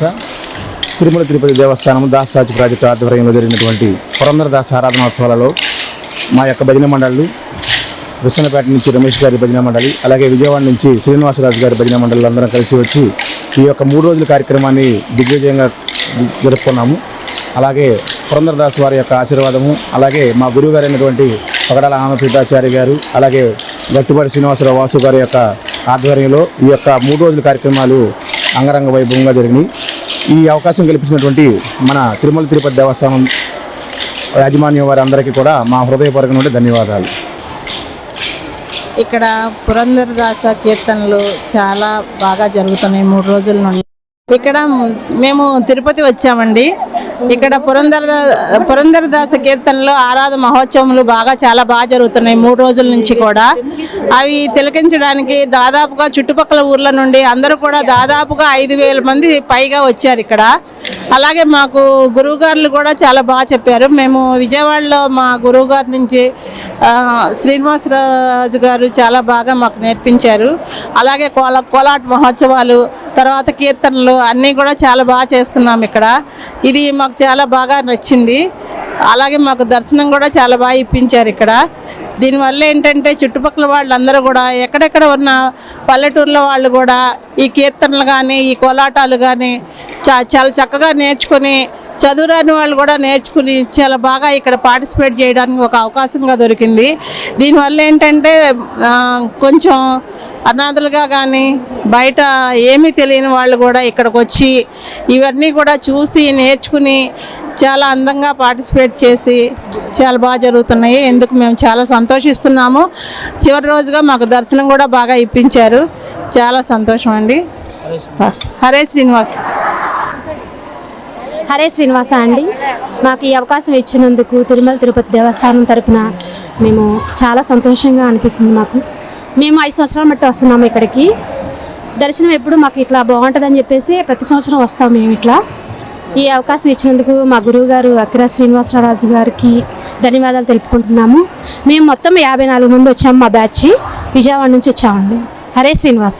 దాస తిరుమల తిరుపతి దేవస్థానం దాసాచి project ఆధ్వర్యంలో జరిగినటువంటి పురంధరదాస ఆరాధనోత్సవాలలో మా యొక్క భజన మండళ్ళు విశ్వనపేట నుంచి రమేష్ గారి భజన మండలి అలాగే విజయవాడ నుంచి శ్రీనివాసరాజు గారి భజన మండలి అందరం కలిసి వచ్చి ఈ యొక్క మూడు రోజుల కార్యక్రమాన్ని దిగ్విజయంగా జరుపుకున్నాము. అలాగే పురంధరదాస్ వారి యొక్క ఆశీర్వాదము అలాగే మా గురువు గారు అయినటువంటి పగడాల ఆనందీతాచార్య గారు అలాగే గట్టిపాటి శ్రీనివాసరావు వాసు గారి యొక్క ఆధ్వర్యంలో ఈ యొక్క మూడు రోజుల కార్యక్రమాలు అంగరంగ వైభవంగా జరిగినాయి. ఈ అవకాశం కల్పించినటువంటి మన తిరుమల తిరుపతి దేవస్థానం యాజమాన్యం వారి అందరికీ కూడా మా హృదయపూర్వక నుండి ధన్యవాదాలు. ఇక్కడ పురంధరదాస కీర్తనలు చాలా బాగా జరుగుతున్నాయి మూడు రోజుల నుండి. ఇక్కడ మేము తిరుపతి వచ్చామండి. ఇక్కడ పురంధర పురంధరదాస కీర్తనలు ఆరాధ మహోత్సవములు బాగా చాలా బాగా జరుగుతున్నాయి మూడు రోజుల నుంచి కూడా. అవి తిలకించడానికి దాదాపుగా చుట్టుపక్కల ఊర్ల నుండి అందరూ కూడా దాదాపుగా ఐదు వేల మంది పైగా వచ్చారు ఇక్కడ. అలాగే మాకు గురువుగారులు కూడా చాలా బాగా చెప్పారు. మేము విజయవాడలో మా గురువుగారి నుంచి శ్రీనివాసరాజు గారు చాలా బాగా మాకు నేర్పించారు. అలాగే కోల కోలాట మహోత్సవాలు తర్వాత కీర్తనలు అన్నీ కూడా చాలా బాగా చేస్తున్నాం ఇక్కడ. ఇది మాకు చాలా బాగా నచ్చింది. అలాగే మాకు దర్శనం కూడా చాలా బాగా ఇప్పించారు ఇక్కడ. దీనివల్ల ఏంటంటే చుట్టుపక్కల వాళ్ళందరూ కూడా ఎక్కడెక్కడ ఉన్న పల్లెటూర్ల వాళ్ళు కూడా ఈ కీర్తనలు కానీ ఈ కోలాటాలు కానీ చా చాలా చక్కగా నేర్చుకుని చదువురాని వాళ్ళు కూడా నేర్చుకుని చాలా బాగా ఇక్కడ పార్టిసిపేట్ చేయడానికి ఒక అవకాశంగా దొరికింది. దీనివల్ల ఏంటంటే కొంచెం అనాథలుగా కానీ బయట ఏమీ తెలియని వాళ్ళు కూడా ఇక్కడికి వచ్చి ఇవన్నీ కూడా చూసి నేర్చుకుని చాలా అందంగా పార్టిసిపేట్ చేసి చాలా బాగా జరుగుతున్నాయి. ఎందుకు మేము చాలా సంతోషిస్తున్నాము. చివరి రోజుగా మాకు దర్శనం కూడా బాగా ఇప్పించారు. చాలా సంతోషం అండి హరే శ్రీనివాస్. హరే శ్రీనివాస అండి. మాకు ఈ అవకాశం ఇచ్చినందుకు తిరుమల తిరుపతి దేవస్థానం తరపున మేము చాలా సంతోషంగా అనిపిస్తుంది మాకు. మేము ఐదు సంవత్సరాలు మట్టి వస్తున్నాము ఇక్కడికి. దర్శనం ఎప్పుడు మాకు ఇట్లా బాగుంటుందని చెప్పేసి ప్రతి సంవత్సరం వస్తాం మేము ఇట్లా. ఈ అవకాశం ఇచ్చినందుకు మా గురువు గారు అక్కిరా శ్రీనివాసరాజు గారికి ధన్యవాదాలు తెలుపుకుంటున్నాము. మేము మొత్తం యాభై నాలుగు మంది వచ్చాము మా బ్యాచ్. విజయవాడ నుంచి వచ్చామండి. హరే శ్రీనివాస్.